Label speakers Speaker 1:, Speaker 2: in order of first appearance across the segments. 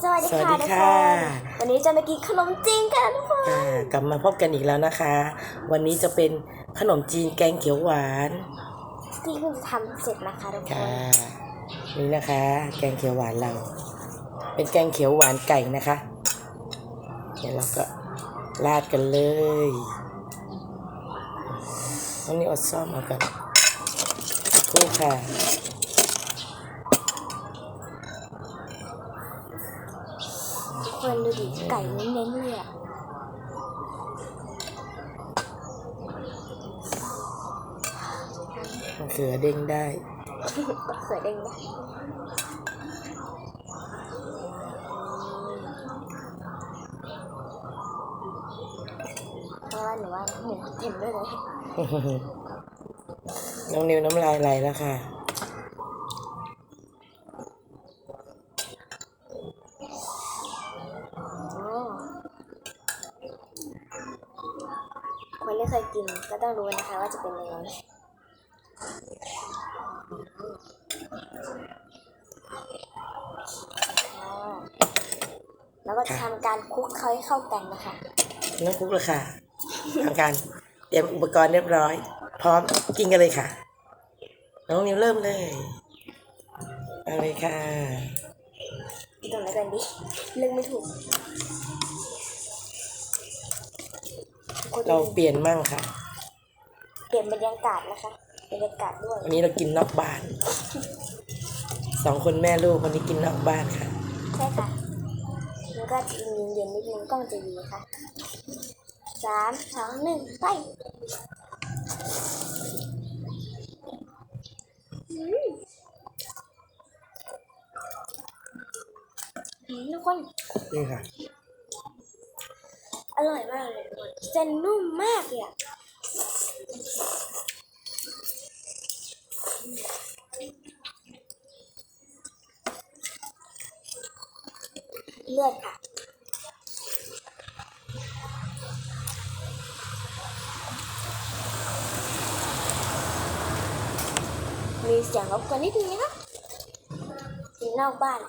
Speaker 1: สวัสดี
Speaker 2: สวัส
Speaker 1: ค่ะ
Speaker 2: ดี
Speaker 1: ทุกค
Speaker 2: ค่ะ
Speaker 1: นวันนี้จะมากินขนมจีนกันทุกคน
Speaker 2: อ่ากลับมาพบกันอีกแล้วนะคะ วันนี้จะเป็นขนมจีนแกงเขียวหวาน
Speaker 1: ที่เพิ่งจะทำเสร็จนะคะทุกค
Speaker 2: ค่ะ
Speaker 1: น
Speaker 2: นี่นะคะ แกงเขียวหวานเรา เป็นแกงเขียวหวานไก่นะคะ เดี๋ยวเราก็ราดกันเลยต้องนี่อดซ่อมเอากันครู่ค่ะ
Speaker 1: คนดูดิไก่เน้นๆเลยอะ
Speaker 2: มะเขือเด้งได้
Speaker 1: มะเขือเด้งนะเพราะว่าหนูว่าหมูเต็มด้วยเลย
Speaker 2: น้องนิวน้ำลายไหลแล้วค่ะ
Speaker 1: โอ้ คนที่เคยกินก็ต้องรู้นะคะว่าจะเป็นยังไงอ๋อแล้วก็จะทำการคลุกเขาให้เข้ากันนะคะ
Speaker 2: น้องคุกเลยค่ะทำการเตรียมอุปกรณ์เรียบร้อย พร้อมกินกันเลยค่ะ น้องนิวเริ่มเลยเอาเลยค่ะ
Speaker 1: ตรงไหนกันดิเลือกไม่ถูก
Speaker 2: เราเปลี่ยนมั่งค่ะ
Speaker 1: เปลี่ยนบรรยากาศนะคะบรรยากาศด้วย
Speaker 2: วันนี้เรากินนอกบ้านสองคนแม่ลูกวันนี้กินนอกบ้านค่ะ
Speaker 1: ใช่ค่ะแล้วก็จะเย็นๆนิดนึงกล้องจะดีค่ะสามสองหนึ่งไปอืมอืมทุกคน
Speaker 2: นี่ค่ะ
Speaker 1: อ ร่อยมากเลยทุกคนเส้นนุ่มมากเลยอะเลือดค่ะมีเสียงรบกวนนิดนึงนะคะกินนอกบ้าน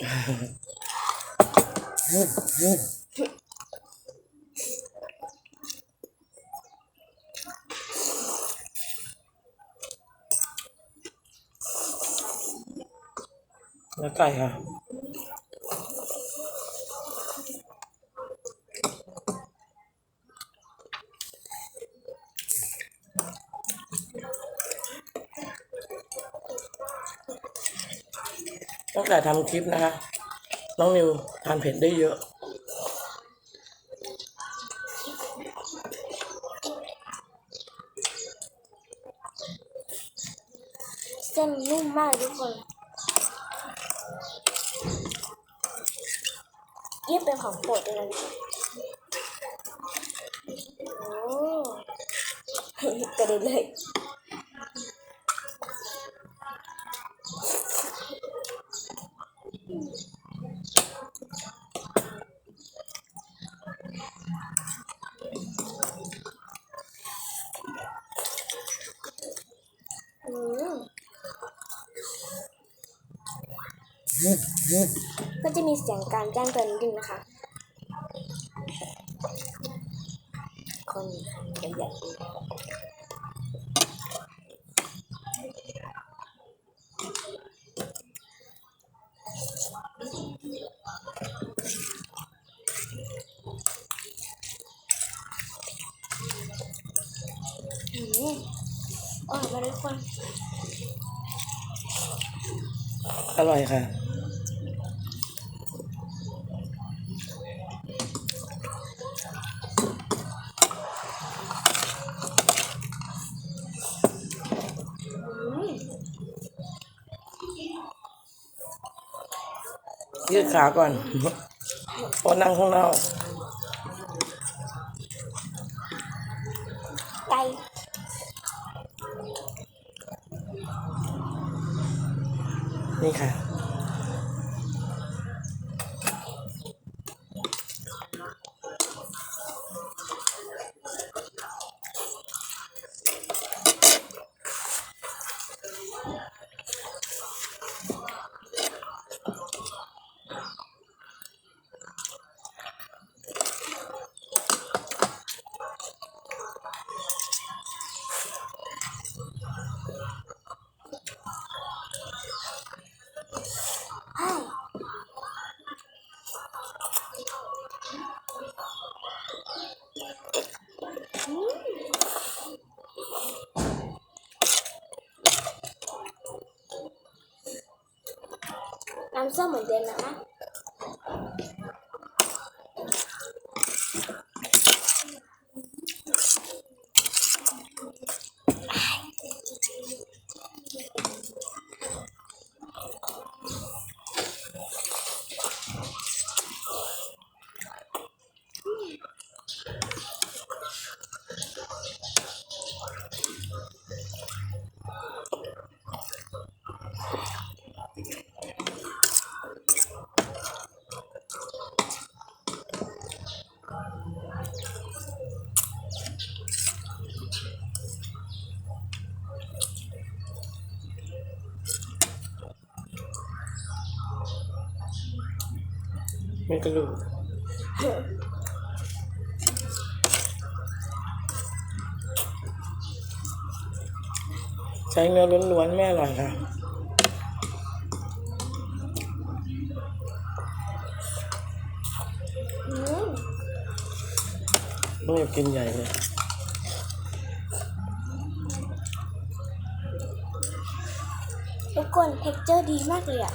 Speaker 2: แล้วไก่ค่ะ ตั้ง แต่ทำคลิปนะคะ น้องนิวทานเผ็ดได้เยอะ
Speaker 1: เส้นนุ่มมากทุกคนนี่เป็นของโปรดเลยโอ้กระเด็นเลย ก็จะมีเสียงการแจ้งเตือนนิดนึงนะคะ คนใหญ่อืมอร่อยมาทุกคน
Speaker 2: อร่อยค่ะ ยืดขาก่อนเพราะนั่งข้างนอก
Speaker 1: ไก่
Speaker 2: นี่ค่ะ
Speaker 1: น้ำส้ม มือน
Speaker 2: กระลูกใช้เนื้อล้วนๆไม่อร่อยค่ะ
Speaker 1: อืม
Speaker 2: ต้องอยากกินใหญ่เลย
Speaker 1: ทุกคนเท็กเจอร์ดีมากเลยอะ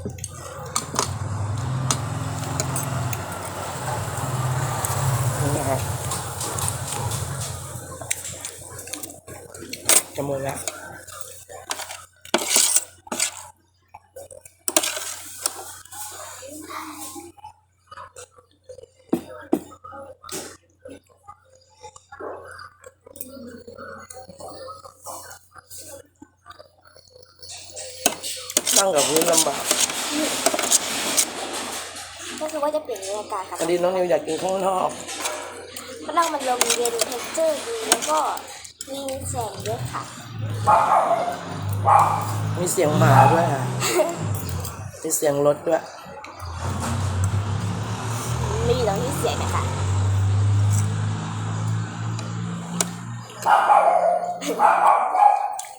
Speaker 2: นี่นะครับจะหมดแล้วนั่ง กับพื้นลำบาก
Speaker 1: ก็คือว่าจะเปลี่ยนบรรยากาศค่ะ
Speaker 2: พอดีน้องนิวอยากกินข้างนอก
Speaker 1: เพราะเรามันลมเย็นเท็กเจอร์ดีแล้วก็มีแสงเยอะค่ะ
Speaker 2: มีเสียงหมาด้วยค่ะมีเสียงรถด้วย
Speaker 1: ไม่อยู่ตรงที่เสียงนะคะ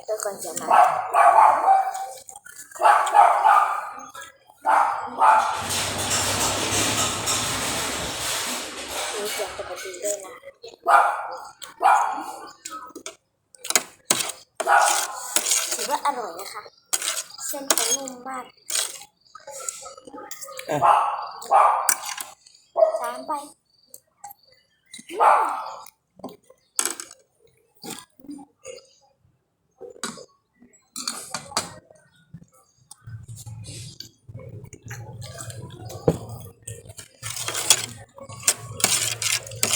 Speaker 1: ตัวคนเสียงมา เสียงปกติด้วยนะถือว่าอร่อยนะคะ เส้นเขานุ่มมาก
Speaker 2: อะ
Speaker 1: สามใบ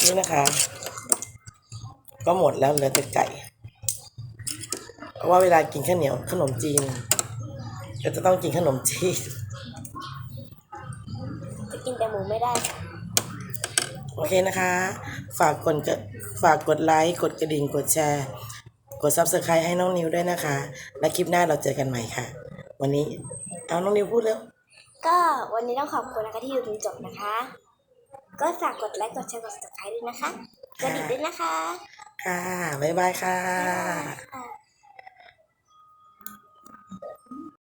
Speaker 2: นี่นะคะ ก็หมดแล้วเหลือแต่ไก่ เพราะว่าเวลากินข้าวเหนียวขนมจีนก็จะต้องกินขนมจีน
Speaker 1: จะกินแต่หมูไม่ได้ค่ะ
Speaker 2: โอเคนะคะ ฝากกดกดฝากกดไลค์กดกระดิ่งกดแชร์ กด subscribe ให้น้องนิวด้วยนะคะ และคลิปหน้าเราเจอกันใหม่ค่ะ วันนี้เอาน้องนิวพูดเร็ว
Speaker 1: ก็วันนี้ต้องขอบคุณนะคะที่อยู่จนจบนะคะ ก็ฝากกดไลค์กดแชร์กด subscribe ด้วยนะคะ กดดิ่งด้วยนะคะ
Speaker 2: ค่ะ บ๊ายบายค่ะ
Speaker 1: ค่ะ